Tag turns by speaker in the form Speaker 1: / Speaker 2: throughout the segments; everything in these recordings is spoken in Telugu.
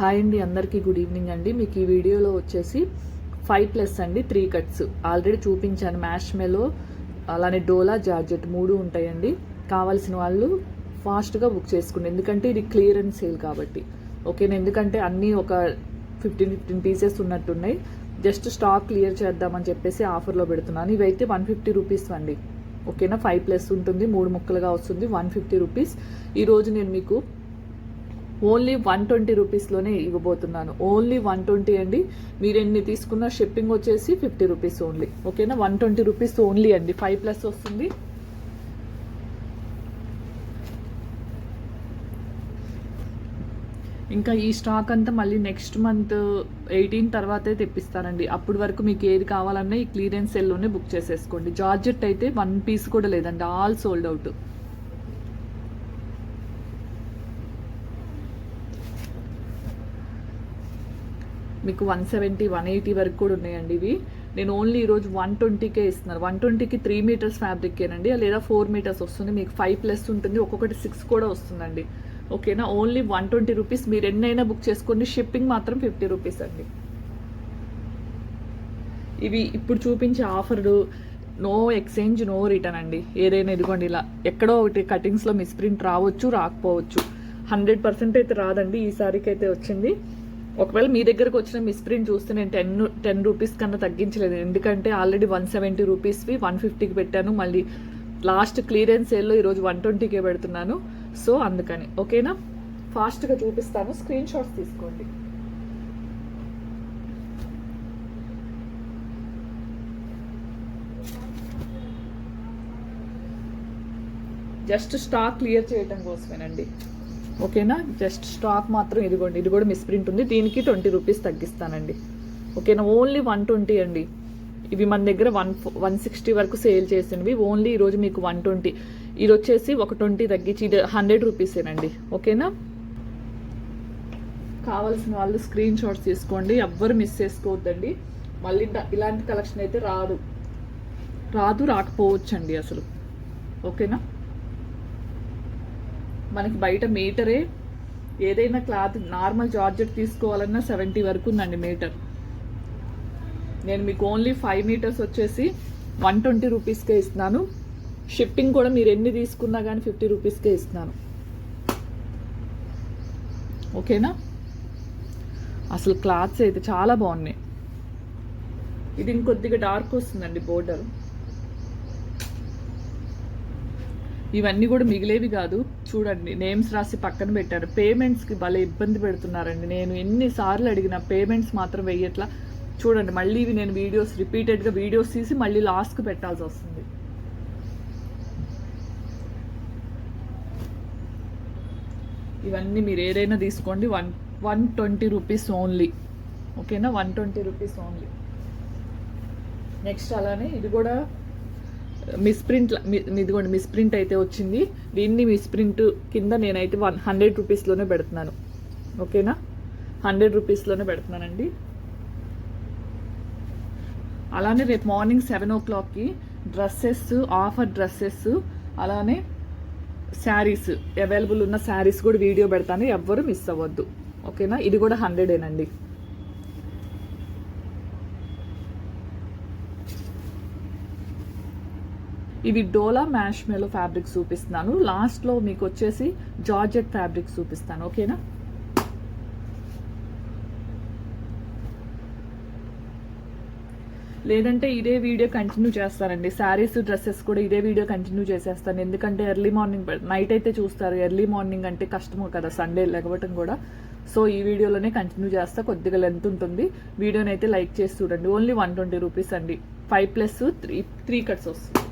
Speaker 1: హాయ్ అండి అందరికీ గుడ్ ఈవినింగ్ అండి. మీకు ఈ వీడియోలో వచ్చేసి ఫైవ్ ప్లస్ అండి త్రీ కట్స్. ఆల్రెడీ చూపించాను మ్యాష్ మెలో అలానే డోలా జార్జెట్ మూడు ఉంటాయండి. కావాల్సిన వాళ్ళు ఫాస్ట్గా బుక్ చేసుకోండి. ఎందుకంటే ఇది క్లియరెన్స్ సేల్ కాబట్టి. ఓకేనా ఎందుకంటే అన్నీ ఒక ఫిఫ్టీన్ ఫిఫ్టీన్ పీసెస్ ఉన్నట్టున్నాయి. జస్ట్ స్టాక్ క్లియర్ చేద్దామని చెప్పేసి ఆఫర్లో పెడుతున్నాను. ఇవైతే వన్ ఫిఫ్టీ రూపీస్ అండి. ఓకేనా? ఫైవ్ ప్లస్ ఉంటుంది మూడు ముక్కలుగా వస్తుంది వన్ ఫిఫ్టీ రూపీస్. ఈరోజు నేను మీకు ఓన్లీ వన్ ట్వంటీ రూపీస్లోనే ఇవ్వబోతున్నాను. ఓన్లీ వన్ ట్వంటీ అండి. మీరు ఎన్ని తీసుకున్న షిప్పింగ్ వచ్చేసి ఫిఫ్టీ రూపీస్ ఓన్లీ. ఓకేనా? వన్ ట్వంటీ రూపీస్ ఓన్లీ అండి. ఫైవ్ ప్లస్ వస్తుంది. ఇంకా ఈ స్టాక్ అంతా మళ్ళీ నెక్స్ట్ మంత్ ఎయిటీన్ తర్వాతే తెప్పిస్తానండి. అప్పటి వరకు మీకు ఏది కావాలన్నా ఈ క్లియరెన్స్ సెల్లోనే బుక్ చేసేసుకోండి. జార్జెట్ అయితే వన్ పీస్ కూడా లేదండి. All sold out. మీకు వన్ సెవెంటీ వన్ ఎయిటీ వరకు కూడా ఉన్నాయండి ఇవి. నేను ఓన్లీ ఈరోజు వన్ ట్వంటీకే ఇస్తున్నాను వన్ ట్వంటీకి త్రీ మీటర్స్ ఫ్యాబ్రిక్కేనండి లేదా ఫోర్ మీటర్స్ వస్తుంది. మీకు ఫైవ్ ప్లస్ ఉంటుంది. ఒక్కొక్కటి సిక్స్ కూడా వస్తుందండి. ఓకేనా? ఓన్లీ వన్ ట్వంటీ రూపీస్ మీరు ఎన్నైనా బుక్ చేసుకోండి. షిప్పింగ్ మాత్రం ఫిఫ్టీ రూపీస్ అండి. ఇవి ఇప్పుడు చూపించే ఆఫర్లు నో ఎక్స్చేంజ్ నో రిటర్న్ అండి. ఏదైనా ఇదిగోండి ఇలా ఎక్కడో ఒకటి కటింగ్స్లో మిస్ప్రింట్ రావచ్చు రాకపోవచ్చు. హండ్రెడ్ పర్సెంట్ అయితే రాదండి. ఈసారికి అయితే వచ్చింది. ఒకవేళ మీ దగ్గరకు వచ్చిన మిస్ప్రింట్ చూస్తే నేను టెన్ టెన్ రూపీస్ కన్నా తగ్గించలేదు. ఎందుకంటే ఆల్రెడీ వన్ సెవెంటీ రూపీస్వి వన్ ఫిఫ్టీకి పెట్టాను. మళ్ళీ లాస్ట్ క్లియరెన్స్ సేల్లో ఈరోజు వన్ ట్వంటీకే పెడుతున్నాను. సో అందుకని. ఓకేనా? ఫాస్ట్గా చూపిస్తాను. స్క్రీన్ షాట్స్ తీసుకోండి. జస్ట్ స్టాక్ క్లియర్ చేయడం కోసమేనండి. ఓకేనా? జస్ట్ స్టాక్ మాత్రం ఇదిగోండి ఇది కూడా మిస్ప్రింట్ ఉంది. దీనికి ట్వంటీ రూపీస్ తగ్గిస్తానండి. ఓకేనా? ఓన్లీ వన్ ట్వంటీ అండి. ఇవి మన దగ్గర వన్ వన్ సిక్స్టీ వరకు సేల్ చేసినవి. ఓన్లీ ఈరోజు మీకు వన్ ట్వంటీ. ఇది వచ్చేసి ఒక ట్వంటీ తగ్గించి ఇది హండ్రెడ్ రూపీసేనండి. ఓకేనా? కావాల్సిన వాళ్ళు స్క్రీన్ షాట్స్ తీసుకోండి. ఎవ్వరు మిస్ చేసుకోవద్దండి. మళ్ళీ ఇలాంటి కలెక్షన్ అయితే రాదు. రాదు రాకపోవచ్చు అండి అసలు. ఓకేనా? మనకి బయట మీటరే. ఏదైనా క్లాత్ నార్మల్ జార్జెట్ తీసుకోవాలన్నా సెవెంటీ వరకు ఉందండి మీటర్. నేను మీకు ఓన్లీ ఫైవ్ మీటర్స్ వచ్చేసి వన్ ట్వంటీ రూపీస్కే ఇస్తున్నాను. షిఫ్టింగ్ కూడా మీరు ఎన్ని తీసుకున్నా కానీ ఫిఫ్టీ రూపీస్కే ఇస్తున్నాను. ఓకేనా? అసలు క్లాత్స్ అయితే చాలా బాగున్నాయి. ఇది ఇంకొద్దిగా డార్క్ వస్తుందండి బోర్డర్. ఇవన్నీ కూడా మిగిలేవి కాదు. చూడండి నేమ్స్ రాసి పక్కన పెట్టారు. పేమెంట్స్కి భలే ఇబ్బంది పెడుతున్నారండి. నేను ఎన్నిసార్లు అడిగిన పేమెంట్స్ మాత్రం వెయ్యట్లా. చూడండి మళ్ళీ ఇవి నేను వీడియోస్ రిపీటెడ్గా వీడియోస్ తీసి మళ్ళీ లాస్ట్కి పెట్టాల్సి వస్తుంది. ఇవన్నీ మీరు ఏదైనా తీసుకోండి. One one twenty rupees only ఓకేనా? One twenty rupees only next అలానే ఇది కూడా మిస్ప్రింట్ ఇదిగోండి మిస్ప్రింట్ అయితే వచ్చింది. దీన్ని మిస్ప్రింట్ కింద నేనైతే వన్ హండ్రెడ్ రూపీస్లోనే పెడుతున్నాను. ఓకేనా? హండ్రెడ్ రూపీస్లోనే పెడుతున్నానండి. అలానే రేపు మార్నింగ్ సెవెన్ ఓ క్లాక్కి డ్రెస్సెస్ ఆఫర్ డ్రెస్సెస్ అలానే శారీస్ అవైలబుల్ ఉన్న శారీస్ కూడా వీడియో పెడతాను. ఎవ్వరు మిస్ అవ్వద్దు. ఓకేనా? ఇది కూడా హండ్రెడేనండి. ఇది డోలా మ్యాష్మేలో ఫ్యాబ్రిక్ చూపిస్తున్నాను. లాస్ట్లో మీకు వచ్చేసి జార్జెట్ ఫ్యాబ్రిక్ చూపిస్తాను. ఓకేనా? లేదంటే ఇదే వీడియో కంటిన్యూ చేస్తానండి శారీస్ డ్రెస్సెస్ కూడా ఇదే వీడియో కంటిన్యూ చేసేస్తాను. ఎందుకంటే ఎర్లీ మార్నింగ్ నైట్ అయితే చూస్తారు. ఎర్లీ మార్నింగ్ అంటే కష్టము కదా సండే లెగవటం కూడా. సో ఈ వీడియోలోనే కంటిన్యూ చేస్తా. కొద్దిగా లెంత్ ఉంటుంది. వీడియోని అయితే లైక్ చేసి చూడండి. ఓన్లీ వన్ ట్వంటీ రూపీస్ అండి. Five plus three three cuts వస్తుంది.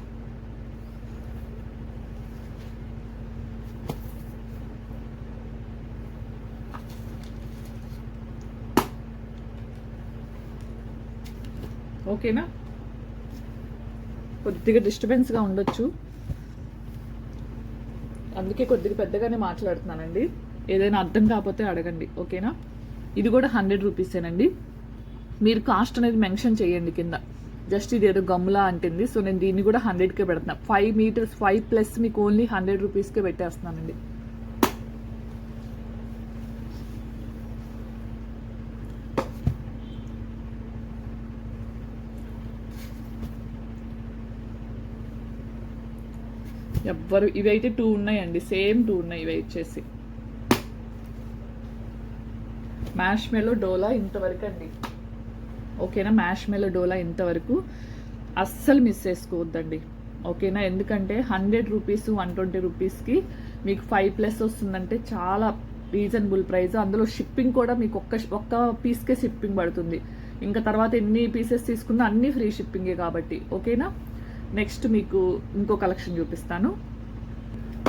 Speaker 1: ఓకేనా? కొద్దిగా డిస్టర్బెన్స్గా ఉండొచ్చు. అందుకే కొద్దిగా పెద్దగానే మాట్లాడుతున్నానండి. ఏదైనా అర్థం కాకపోతే అడగండి ఓకేనా? ఇది కూడా హండ్రెడ్ రూపీసేనండి మీరు కాస్ట్ అనేది మెన్షన్ చేయండి కింద. జస్ట్ ఇది ఏదో గమ్ములా అంటుంది. సో నేను దీన్ని కూడా హండ్రెడ్కే పెడుతున్నా. ఫైవ్ మీటర్స్ ఫైవ్ ప్లస్ మీకు ఓన్లీ హండ్రెడ్ రూపీస్కే పెట్టేస్తున్నానండి. ఎవ్వరు ఇవి అయితే టూ ఉన్నాయండి. సేమ్ టూ ఉన్నాయి ఇవి వచ్చేసి మ్యాష్ మెలో డోలా ఇంతవరకు అండి ఓకేనా? మ్యాష్ మెలో డోలా ఇంతవరకు. అస్సలు మిస్ చేసుకోవద్దండి. ఓకేనా? ఎందుకంటే హండ్రెడ్ రూపీస్ వన్ ట్వంటీ రూపీస్కి మీకు ఫైవ్ ప్లస్ వస్తుందంటే చాలా రీజనబుల్ ప్రైస్ అందులో షిప్పింగ్ కూడా మీకు ఒక్క ఒక్క పీస్కే షిప్పింగ్ పడుతుంది. ఇంకా తర్వాత ఎన్ని పీసెస్ తీసుకున్నా అన్నీ ఫ్రీ షిప్పింగే కాబట్టి. ఓకేనా? నెక్స్ట్ మీకు ఇంకో కలెక్షన్ చూపిస్తాను.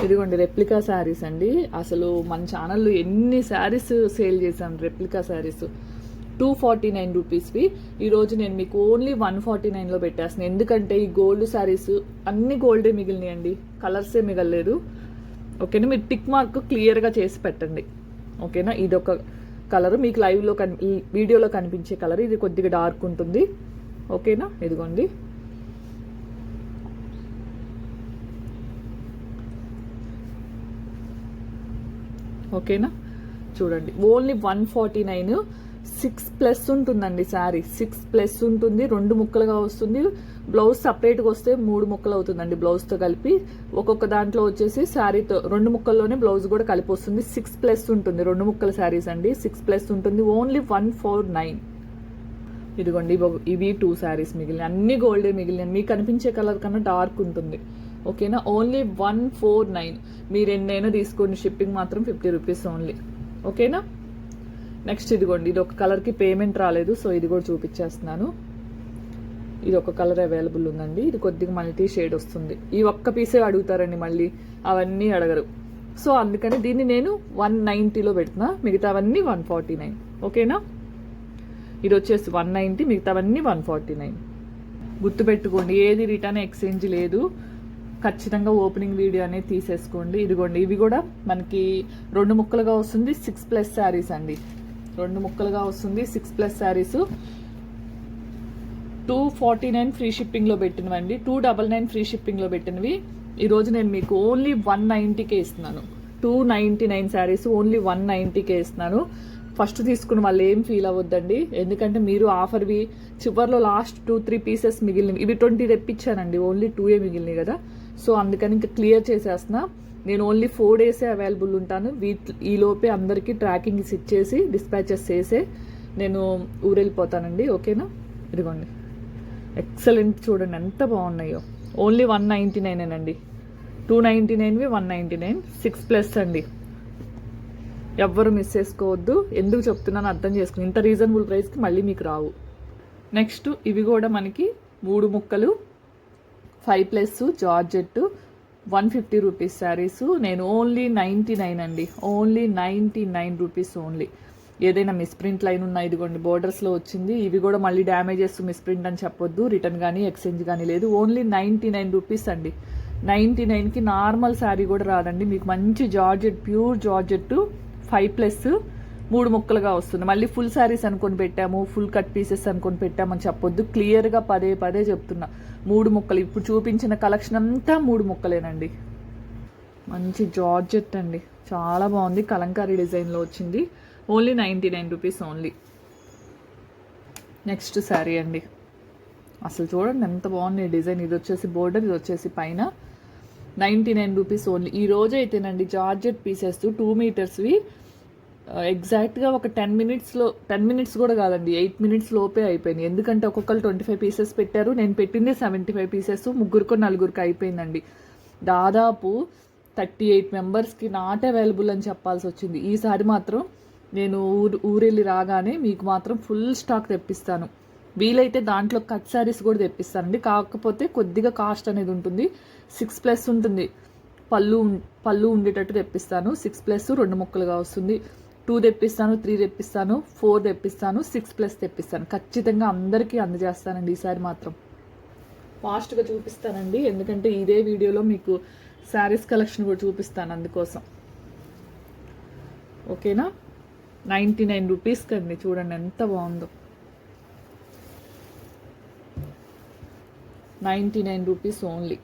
Speaker 1: ఇదిగోండి రెప్లికా శారీస్ అండి. అసలు మన ఛానల్లో ఎన్ని శారీస్ సేల్ చేశాను replica saris two forty nine రూపీస్వి ఈరోజు నేను మీకు ఓన్లీ వన్ ఫార్టీ నైన్లో పెట్టేస్తాను. ఎందుకంటే ఈ గోల్డ్ శారీస్ అన్ని గోల్డే మిగిలినాయండి. కలర్సే మిగలలేదు. ఓకేనా మీరు టిక్ మార్క్ క్లియర్గా చేసి పెట్టండి. ఓకేనా ఇది ఒక కలర్ మీకు లైవ్లో కని ఈ వీడియోలో కనిపించే కలర్ ఇది కొద్దిగా డార్క్ ఉంటుంది. ఓకేనా ఇదిగోండి. ఓకేనా? చూడండి only one forty nine six plus ఉంటుందండి శారీ. సిక్స్ ప్లస్ ఉంటుంది రెండు ముక్కలుగా వస్తుంది. బ్లౌజ్ సపరేట్గా వస్తే మూడు ముక్కలు అవుతుందండి బ్లౌజ్తో కలిపి. ఒక్కొక్క దాంట్లో వచ్చేసి శారీతో రెండు ముక్కల్లోనే బ్లౌజ్ కూడా కలిపి వస్తుంది. సిక్స్ ప్లస్ ఉంటుంది రెండు ముక్కల శారీస్ అండి. సిక్స్ ప్లస్ ఉంటుంది ఓన్లీ వన్ ఫోర్ నైన్. ఇదిగోండి ఇవి- టూ శారీస్ మిగిలిన అన్ని గోల్డే మిగిలిన మీకు కనిపించే కలర్ కన్నా డార్క్ ఉంటుంది. ఓకేనా? ఓన్లీ వన్ ఫోర్ నైన్ మీరు ఎన్నైనా తీసుకోండి షిప్పింగ్ మాత్రం ఫిఫ్టీ రూపీస్ ఓన్లీ ఓకేనా? నెక్స్ట్ ఇదిగోండి ఇది ఒక కలర్కి పేమెంట్ రాలేదు సో ఇది కూడా చూపించేస్తున్నాను. ఇది ఒక కలర్ అవైలబుల్ ఉందండి. ఇది కొద్దిగా మల్టీ షేడ్ వస్తుంది. ఈ ఒక్క పీసే అడుగుతారండి మళ్ళీ. అవన్నీ అడగరు. సో అందుకని దీన్ని నేను వన్ నైంటీలో పెడుతున్నా. మిగతావన్నీ వన్ ఫార్టీ నైన్ ఓకేనా? ఇది వచ్చేసి వన్ నైంటీ మిగతావన్నీ వన్ ఫార్టీ నైన్ గుర్తుపెట్టుకోండి ఏది రిటర్న్ ఎక్స్చేంజ్ లేదు. ఖచ్చితంగా ఓపెనింగ్ వీడియో అనేది తీసేసుకోండి. ఇదిగోండి ఇవి కూడా మనకి రెండు ముక్కలుగా వస్తుంది సిక్స్ ప్లస్ శారీస్ అండి. రెండు ముక్కలుగా వస్తుంది six plus saris two forty nine free షిప్పింగ్లో పెట్టినవండి. టూ డబల్ నైన్ ఫ్రీ షిప్పింగ్లో పెట్టినవి. ఈరోజు నేను మీకు ఓన్లీ వన్ నైంటీకే ఇస్తున్నాను. Two ninety nine saris only one నైంటీకే ఇస్తున్నాను. ఫస్ట్ తీసుకున్న వాళ్ళు ఏం ఫీల్ అవ్వద్దండి. ఎందుకంటే మీరు ఆఫర్వి చివరిలో లాస్ట్ టూ త్రీ పీసెస్ మిగిలినవి. ఇవి ట్వంటీ తెప్పించానండి. ఓన్లీ టూ ఏ కదా. సో అందుకని ఇంకా క్లియర్ చేసేస్తున్నా. నేను ఓన్లీ ఫోర్ డేసే అవైలబుల్ ఉంటాను. వీట్ ఈలోపే అందరికీ ట్రాకింగ్ ఇచ్చేసి డిస్పాచెస్ చేసే నేను ఊరెళ్ళిపోతానండి. ఓకేనా? ఇదిగోండి. ఎక్సలెంట్ చూడండి ఎంత బాగున్నాయో. ఓన్లీ వన్ నైంటీ నైన్ అండి two ninety నైన్వి one ninety nine six plus అండి. ఎవ్వరు మిస్ చేసుకోవద్దు. ఎందుకు చెప్తున్నాను అర్థం చేసుకుని ఇంత రీజనబుల్ ప్రైస్కి మళ్ళీ మీకు రావు. నెక్స్ట్ ఇవి కూడా మనకి మూడు ముక్కలు five plus georgette one fifty rupees saris. నేను ఓన్లీ నైంటీ నైన్ అండి. Only ninety nine rupees only. ఏదైనా మిస్ప్రింట్ లైన్ ఉన్నా ఇదిగోండి బోర్డర్స్లో వచ్చింది. ఇవి కూడా మళ్ళీ డ్యామేజెస్ మిస్ప్రింట్ అని చెప్పొద్దు. రిటర్న్ కానీ ఎక్స్చేంజ్ కానీ లేదు. ఓన్లీ నైంటీ నైన్ రూపీస్ అండి. నైంటీ నైన్కి నార్మల్ శారీ కూడా రాదండి. మీకు మంచి georgette pure georgette five plus మూడు ముక్కలుగా వస్తుంది. మళ్ళీ ఫుల్ శారీస్ అనుకొని పెట్టాము ఫుల్ కట్ పీసెస్ అనుకొని పెట్టామని చెప్పొద్దు. క్లియర్గా పదే పదే చెప్తున్నా. మూడు ముక్కలు. ఇప్పుడు చూపించిన కలెక్షన్ అంతా మూడు ముక్కలేనండి. మంచి జార్జెట్ అండి. చాలా బాగుంది. కలంకారీ డిజైన్లో వచ్చింది. Only ninety nine rupees only next sari అండి. అసలు చూడండి ఎంత బాగుంది డిజైన్. ఇది వచ్చేసి బోర్డర్ ఇది వచ్చేసి పైన. నైంటీ నైన్ రూపీస్ ఓన్లీ ఈ రోజు అయితేనండి జార్జెట్ పీసెస్ టూ మీటర్స్వి ఎగ్జాక్ట్గా ఒక టెన్ మినిట్స్లో టెన్ మినిట్స్ కూడా కాదండి ఎయిట్ మినిట్స్ లోపే అయిపోయింది. ఎందుకంటే ఒక్కొక్కరు ట్వంటీ ఫైవ్ పీసెస్ పెట్టారు. నేను పెట్టింది సెవెంటీ ఫైవ్ పీసెస్ ముగ్గురుకో నలుగురికి అయిపోయిందండి. దాదాపు థర్టీ ఎయిట్ మెంబర్స్కి నాట్ అవైలబుల్ అని చెప్పాల్సి వచ్చింది. ఈసారి మాత్రం నేను ఊరు ఊరెళ్ళి రాగానే మీకు మాత్రం ఫుల్ స్టాక్ తెప్పిస్తాను. వీలైతే దాంట్లో కట్ శారీస్ కూడా తెప్పిస్తానండి. కాకపోతే కొద్దిగా కాస్ట్ అనేది ఉంటుంది. సిక్స్ ప్లస్ ఉంటుంది. పళ్ళు పళ్ళు ఉండేటట్టు తెప్పిస్తాను. సిక్స్ ప్లస్ రెండు ముక్కలుగా వస్తుంది. టూ తెప్పిస్తాను త్రీ తెప్పిస్తాను ఫోర్ తెప్పిస్తాను సిక్స్ ప్లస్ తెప్పిస్తాను. ఖచ్చితంగా అందరికీ అందజేస్తానండి ఈసారి మాత్రం. ఫాస్ట్గా చూపిస్తానండి. ఎందుకంటే ఇదే వీడియోలో మీకు శారీస్ కలెక్షన్ కూడా చూపిస్తాను అందుకోసం. ఓకేనా? నైంటీ నైన్ రూపీస్కి అండి చూడండి ఎంత బాగుందో. Ninety nine rupees only.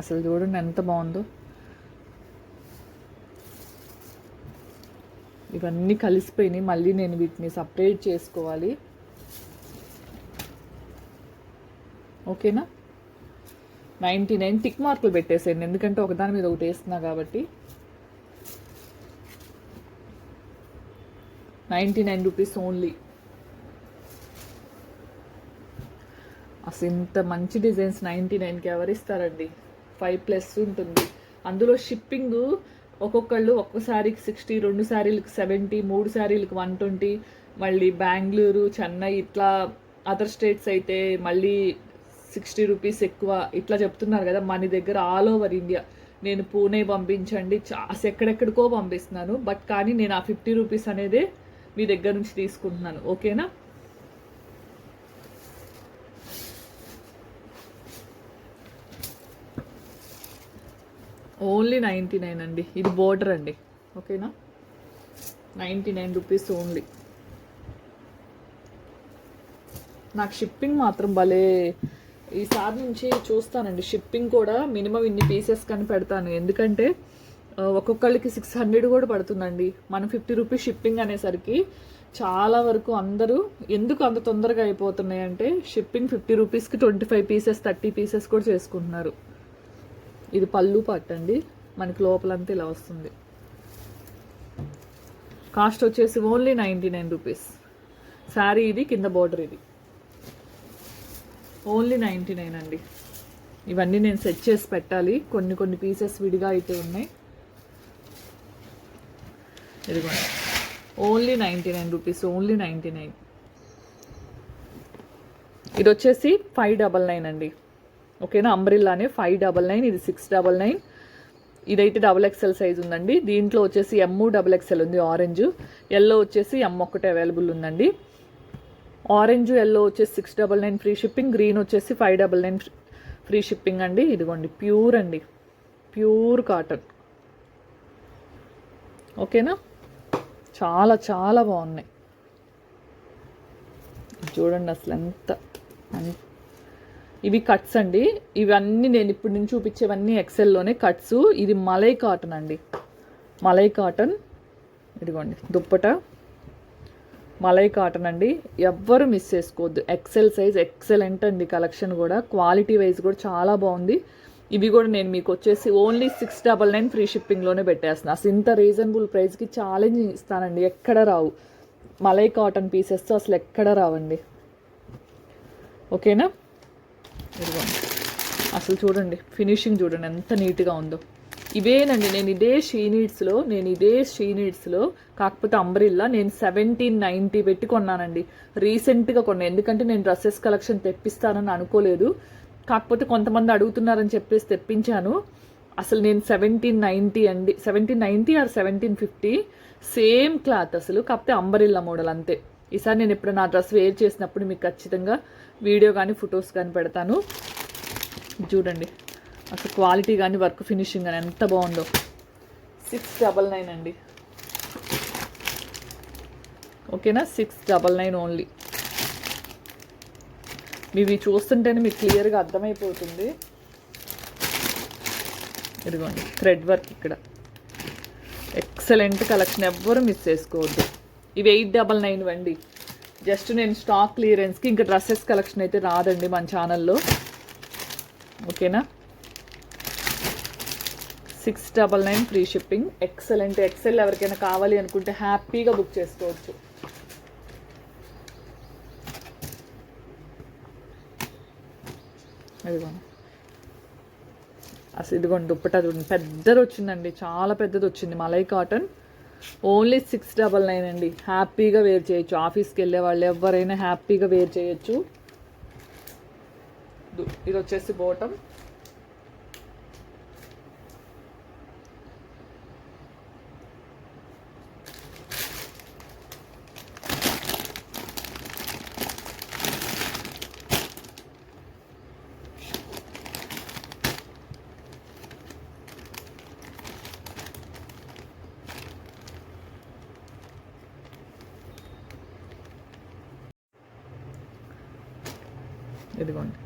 Speaker 1: అసలు చూడండి ఎంత బాగుందో. ఇవన్నీ కలిసిపోయినాయి. మళ్ళీ నేను వీటిని సపరేట్ చేసుకోవాలి. ఓకేనా? నైంటీ నైన్ టిక్ మార్కులు పెట్టేసాను ఎందుకంటే ఒకదాని మీద ఒకటి వేస్తున్నా కాబట్టి. నైంటీ నైన్ రూపీస్ ఓన్లీ అసలు ఇంత మంచి డిజైన్స్ నైంటీ నైన్కి ఎవరిస్తారండి? ఫైవ్ ప్లస్ ఉంటుంది. అందులో షిప్పింగ్ ఒక్కొక్కళ్ళు ఒక్క సిక్స్టీ రెండు శారీలకు సెవెంటీ మూడు శారీలకు వన్ ట్వంటీ మళ్ళీ బెంగళూరు చెన్నై ఇట్లా అదర్ స్టేట్స్ అయితే మళ్ళీ సిక్స్టీ రూపీస్ ఎక్కువ ఇట్లా చెప్తున్నారు కదా మన దగ్గర ఆల్ ఓవర్ ఇండియా నేను పూణే పంపించండి చాస్ ఎక్కడెక్కడికో పంపిస్తున్నాను బట్ కానీ నేను ఆ ఫిఫ్టీ రూపీస్ అనేదే మీ దగ్గర నుంచి తీసుకుంటున్నాను ఓకేనా? ఓన్లీ నైంటీ నైన్ అండి. ఇది బోర్డర్ అండి. ఓకేనా? Ninety nine rupees only. నాకు షిప్పింగ్ మాత్రం భలే ఈసారి నుంచి చూస్తానండి. షిప్పింగ్ కూడా మినిమం ఇన్ని పీసెస్ కానీ పెడతాను. ఎందుకంటే ఒక్కొక్కళ్ళకి సిక్స్ హండ్రెడ్ కూడా పడుతుందండి. మనం ఫిఫ్టీ రూపీస్ షిప్పింగ్ అనేసరికి చాలా వరకు అందరూ ఎందుకు అంత తొందరగా అయిపోతున్నాయి అంటే షిప్పింగ్ ఫిఫ్టీ రూపీస్కి twenty five pieces thirty pieces కూడా చేసుకుంటున్నారు. ఇది పళ్ళు పట్టు అండి మనకి లోపలంతా ఇలా వస్తుంది. కాస్ట్ వచ్చేసి only ninety nine rupees. Sari ఇది కింద బోర్డర్ ఇది. ఓన్లీ నైంటీ నైన్ అండి. ఇవన్నీ నేను సెట్ చేసి పెట్టాలి. కొన్ని కొన్ని పీసెస్ విడిగా అయితే ఉన్నాయి. ఇదిగోండి. Only ninety nine rupees only ninety nine. ఇది వచ్చేసి ఫైవ్ డబల్ నైన్ అండి. ఓకేనా? అంబ్రిల్లానే ఫైవ్ డబల్ నైన్ ఇది సిక్స్ డబల్ నైన్ ఇదైతే డబల్ ఎక్స్ఎల్ సైజ్ ఉందండి. దీంట్లో వచ్చేసి ఎమ్ డబల్ ఎక్సెల్ ఉంది ఆరెంజ్ ఎల్లో వచ్చేసి ఎమ్ ఒక్కటే అవైలబుల్ ఉందండి. ఆరెంజ్ ఎల్లో వచ్చేసి six double nine free shipping green వచ్చేసి five double nine free shipping అండి. ఇదిగోండి ప్యూర్ అండి. ప్యూర్ కాటన్ ఓకేనా? చాలా చాలా బాగున్నాయి. చూడండి అసలు ఎంత ఎంత- ఇవి కట్స్ అండి. ఇవన్నీ నేను ఇప్పుడు నుంచి చూపించేవన్నీ ఎక్సెల్లోనే కట్స్ ఇది మలై కాటన్ అండి. మలై కాటన్ ఇదిగోండి దుప్పట. మలై కాటన్ అండి. ఎవ్వరు మిస్ చేసుకోవద్దు. ఎక్సెల్ సైజ్ ఎక్సలెంట్ అండి కలెక్షన్ కూడా. క్వాలిటీ వైజ్ కూడా చాలా బాగుంది. ఇవి కూడా నేను మీకు వచ్చేసి only six double nine free షిప్పింగ్లోనే పెట్టేస్తాను అసలు ఇంత రీజనబుల్ ప్రైస్కి ఛాలెంజ్ ఇస్తానండి. ఎక్కడ రావు. మలై కాటన్ పీసెస్ అసలు ఎక్కడ రావండి. ఓకేనా ఇదిగోండి అసలు చూడండి ఫినిషింగ్ చూడండి ఎంత నీట్గా ఉందో. ఇవేనండి నేను ఇదే షీ నీడ్స్లో నేను ఇదే షీ నీడ్స్లో కాకపోతే అంబ్రిల్లా నేను సెవెంటీన్ నైంటీ పెట్టి కొన్నానండి. రీసెంట్గా కొన్నాను ఎందుకంటే నేను డ్రెస్సెస్ కలెక్షన్ తెప్పిస్తానని అనుకోలేదు. కాకపోతే కొంతమంది అడుగుతున్నారని చెప్పేసి తెప్పించాను. అసలు నేను సెవెంటీన్ నైంటీ అండి seventeen ninety or seventeen fifty same cloth అసలు కాకపోతే అంబరిల్లా మోడల్ అంతే. ఈసారి నేను ఎప్పుడు నా డ్రెస్ వేర్ చేసినప్పుడు మీకు ఖచ్చితంగా వీడియో కానీ ఫొటోస్ కానీ పెడతాను. చూడండి అసలు క్వాలిటీ కానీ వర్క్ ఫినిషింగ్ కానీ ఎంత బాగుందో. సిక్స్ డబల్ నైన్ అండి. ఓకేనా? సిక్స్ డబల్ నైన్ ఓన్లీ ఇవి చూస్తుంటేనే మీకు క్లియర్గా అర్థమైపోతుంది. ఇదిగోండి థ్రెడ్ వర్క్ ఇక్కడ. ఎక్సలెంట్ కలెక్షన్ ఎవ్వరు మిస్ చేసుకోవద్దు. ఇవి ఎయిట్ డబల్ నైన్ అండి. జస్ట్ నేను స్టాక్ క్లియరెన్స్కి ఇంకా డ్రెస్సెస్ కలెక్షన్ అయితే రాదండి మన ఛానల్లో ఓకేనా? Six double nine free shipping excellent XL ఎవరికైనా కావాలి అనుకుంటే హ్యాపీగా బుక్ చేసుకోవచ్చు. ఇదిగోండి అసలు ఇదిగోండి దుప్పటా చూడండి పెద్దది వచ్చిందండి. చాలా పెద్దది వచ్చింది. Malai cotton only six double nine అండి. హ్యాపీగా వేర్ చేయొచ్చు. ఆఫీస్కి వెళ్ళే వాళ్ళు ఎవరైనా హ్యాపీగా వేర్ చేయొచ్చు. ఇది వచ్చేసి బోటం ఇదిగోండి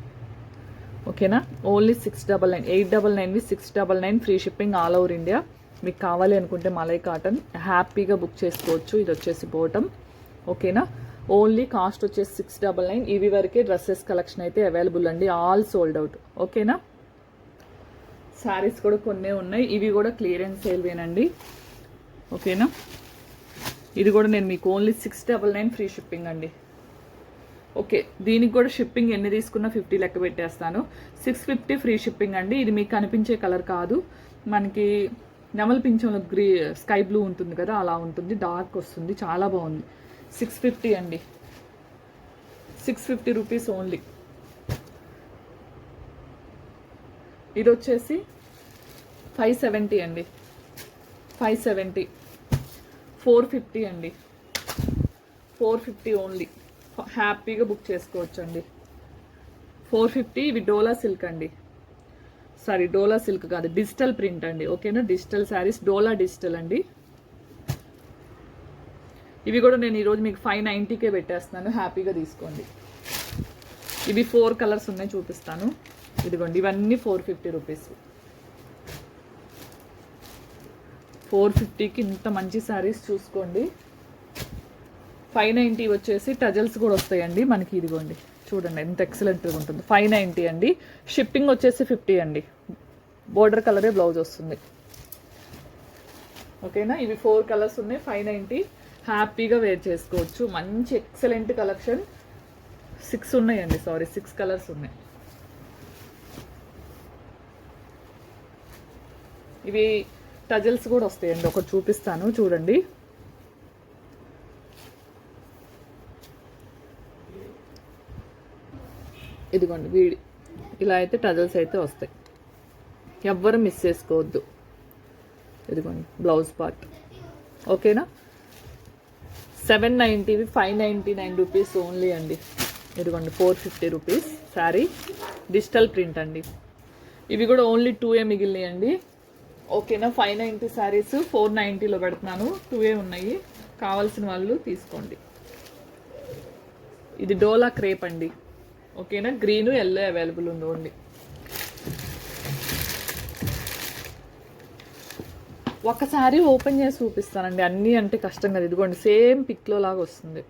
Speaker 1: ఓకేనా only six double nine eight double నైన్వి six double nine free shipping all over India. మీకు కావాలి అనుకుంటే మలై కాటన్. హ్యాపీగా బుక్ చేసుకోవచ్చు. ఇది వచ్చేసి బోటం ఓకేనా? ఓన్లీ కాస్ట్ వచ్చేసి సిక్స్ డబల్ నైన్. ఇవి వరకే డ్రెస్సెస్ కలెక్షన్ అయితే అవైలబుల్ అండి. All sold out. ఓకేనా? శారీస్ కూడా కొన్ని ఉన్నాయి. ఇవి కూడా క్లియరెన్స్ సేల్వేనండి ఓకేనా? ఇది కూడా నేను మీకు only six double nine free shipping అండి. ఓకే దీనికి కూడా షిప్పింగ్ ఎన్ని తీసుకున్నా ఫిఫ్టీ లెక్క పెట్టేస్తాను. సిక్స్ ఫిఫ్టీ ఫ్రీ షిప్పింగ్ అండి. ఇది మీకు కనిపించే కలర్ కాదు. మనకి నెమల పింఛంలో గ్రీ స్కై బ్లూ ఉంటుంది కదా అలా ఉంటుంది. డార్క్ వస్తుంది. చాలా బాగుంది. సిక్స్ ఫిఫ్టీ అండి. Six fifty rupees only. ఇది వచ్చేసి ఫైవ్ సెవెంటీ అండి. Five seventy. ఫోర్ ఫిఫ్టీ అండి. Four fifty only. హ్యాపీగా బుక్ చేసుకోవచ్చు అండి ఫోర్ ఫిఫ్టీ ఇవి డోలా సిల్క్ అండి. సారీ డోలా సిల్క్ కాదు డిజిటల్ ప్రింట్ అండి. ఓకేనా? డిజిటల్ శారీస్ డోలా డిజిటల్ అండి. ఇవి కూడా నేను ఈరోజు మీకు ఫైవ్ నైంటీకే పెట్టేస్తున్నాను. హ్యాపీగా తీసుకోండి. ఇవి ఫోర్ కలర్స్ ఉన్నాయి చూపిస్తాను. ఇదిగోండి ఇవన్నీ ఫోర్ ఫిఫ్టీ రూపీస్. ఫోర్ ఫిఫ్టీకి ఇంత మంచి శారీస్ చూసుకోండి. ఫైవ్ నైంటీ వచ్చేసి టజల్స్ కూడా వస్తాయండి. మనకి ఇదిగోండి. చూడండి ఎంత ఎక్సలెంట్గా ఉంటుంది. ఫైవ్ నైంటీ అండి. షిప్పింగ్ వచ్చేసి ఫిఫ్టీ అండి. బోర్డర్ కలరే బ్లౌజ్ వస్తుంది. ఓకేనా? ఇవి ఫోర్ కలర్స్ ఉన్నాయి. Five ninety. హ్యాపీగా వేర్ చేసుకోవచ్చు. మంచి ఎక్సలెంట్ కలెక్షన్ సిక్స్ ఉన్నాయండి సారీ సిక్స్ కలర్స్ ఉన్నాయి. ఇవి టజల్స్ కూడా వస్తాయండి. ఒకటి చూపిస్తాను చూడండి. ఇదిగోండి వీడి. ఇలా అయితే టజల్స్ అయితే వస్తాయి. ఎవ్వరు మిస్ చేసుకోవద్దు. ఇదిగోండి బ్లౌజ్ పార్ట్ ఓకేనా seven నైంటీవి five ninety nine rupees only అండి. ఇదిగోండి four fifty rupees sari digital print అండి. ఇవి కూడా ఓన్లీ టూ ఏ మిగిలినాయి అండి. ఓకేనా ఫైవ్ నైంటీ శారీస్ ఫోర్ నైంటీలో పెడుతున్నాను. టూ ఏ ఉన్నాయి. కావాల్సిన వాళ్ళు తీసుకోండి. ఇది డోలా క్రేప్ అండి. ఓకేనా? గ్రీన్ ఎల్లో అవైలబుల్ ఉంది ఓన్లీ. ఒకసారి ఓపెన్ చేసి చూపిస్తానండి. అన్నీ అంటే కష్టం కదా. ఇదిగోండి సేమ్ పిక్లో లాగా వస్తుంది.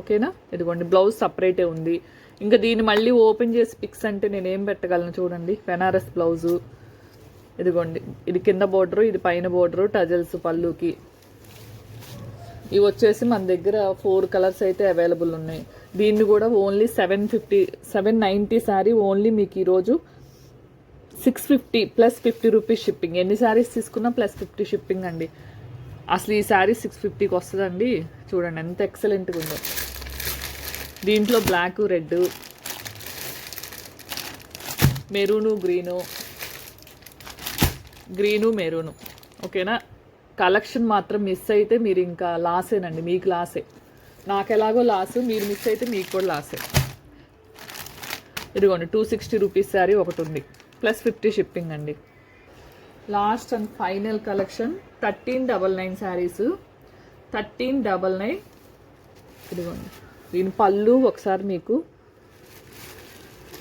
Speaker 1: ఓకేనా? ఇదిగోండి బ్లౌజ్ సపరేటే ఉంది. ఇంకా దీన్ని మళ్ళీ ఓపెన్ చేసి పిక్స్ అంటే నేను ఏం పెట్టగలను చూడండి. బెనారస్ బ్లౌజు. ఇదిగోండి ఇది కింద బోర్డరు ఇది పైన బోర్డరు టజల్స్ పళ్ళుకి. ఇవి వచ్చేసి మన దగ్గర ఫోర్ కలర్స్ అయితే అవైలబుల్ ఉన్నాయి. దీన్ని కూడా only seven fifty seven ninety sari only మీకు ఈరోజు six fifty plus fifty rupees shipping. ఎన్ని శారీస్ తీసుకున్నా ప్లస్ ఫిఫ్టీ షిప్పింగ్ అండి. అసలు ఈ శారీ సిక్స్ ఫిఫ్టీకి వస్తుందండి. చూడండి ఎంత ఎక్సలెంట్గా ఉందో. దీంట్లో black red maroon green green maroon. ఓకేనా? కలెక్షన్ మాత్రం మిస్ అయితే మీరు ఇంకా లాసేనండి. మీకు లాసే. నాకు ఎలాగో లాస్ మీరు మిస్ అయితే మీకు కూడా లాసే. ఇదిగోండి టూ సిక్స్టీ రూపీస్ శారీ ఒకటి ఉంది. ప్లస్ ఫిఫ్టీ షిప్పింగ్ అండి. Last and final collection thirteen double nine saris thirteen double nine ఇదిగోండి దీని పళ్ళు ఒకసారి మీకు.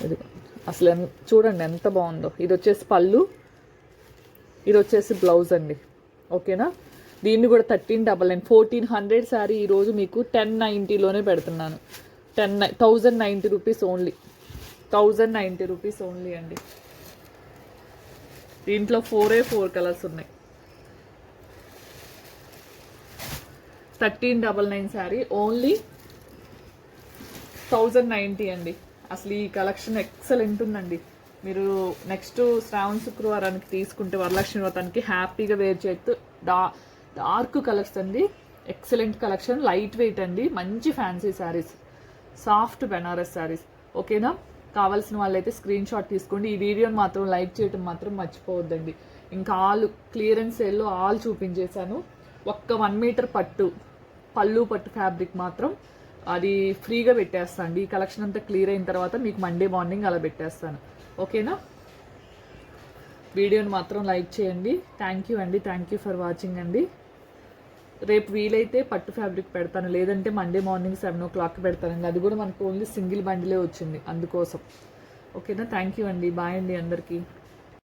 Speaker 1: ఇదిగోండి అసలు ఎన్- చూడండి ఎంత బాగుందో. ఇది వచ్చేసి పళ్ళు ఇది వచ్చేసి బ్లౌజ్ అండి. ఓకేనా దీన్ని కూడా thirteen double nine fourteen hundred sari ఈరోజు మీకు టెన్ నైంటీలోనే పెడుతున్నాను. Ten thousand ninety rupees only. Thousand ninety rupees only అండి. దీంట్లో ఫోరే ఫోర్ కలర్స్ ఉన్నాయి. Thirteen double nine sari only thousand ninety అండి. అసలు ఈ కలెక్షన్ ఎక్సలెంట్ ఉందండి. మీరు నెక్స్ట్ శ్రావణ శుక్రవారానికి తీసుకుంటే వరలక్ష్మి వ్రతానికి హ్యాపీగా వేర్ చేయొచ్చు డా డార్క్ కలర్స్ అండి. Excellent collection. లైట్ వెయిట్ అండి. మంచి ఫ్యాన్సీ శారీస్. సాఫ్ట్ బెనారస్ శారీస్. ఓకేనా? కావాల్సిన వాళ్ళైతే స్క్రీన్ షాట్ తీసుకోండి. ఈ వీడియోని మాత్రం లైక్ చేయటం మాత్రం మర్చిపోవద్దండి. ఇంకా ఆల్ క్లియరెన్స్ సేల్లో ఆల్ చూపించేశాను. ఒక్క వన్ మీటర్ పట్టు పళ్ళు పట్టు ఫ్యాబ్రిక్ మాత్రం అది ఫ్రీగా పెట్టేస్తాను అండి ఈ కలెక్షన్ అంతా క్లియర్ అయిన తర్వాత మీకు మండే మార్నింగ్ అలా పెట్టేస్తాను. ఓకేనా? వీడియోని మాత్రం లైక్ చేయండి. థ్యాంక్ యూ అండి. థ్యాంక్ యూ ఫర్ వాచింగ్ అండి. రేపు వీలైతే పట్టు ఫ్యాబ్రిక్ పెడతాను. లేదంటే Monday morning seven o'clock పెడతాను. అది కూడా మనకు ఓన్లీ సింగిల్ బండిలే వచ్చింది అందుకోసం. ఓకేనా? థ్యాంక్ యూ అండి. బాయ్ అండి అందరికీ.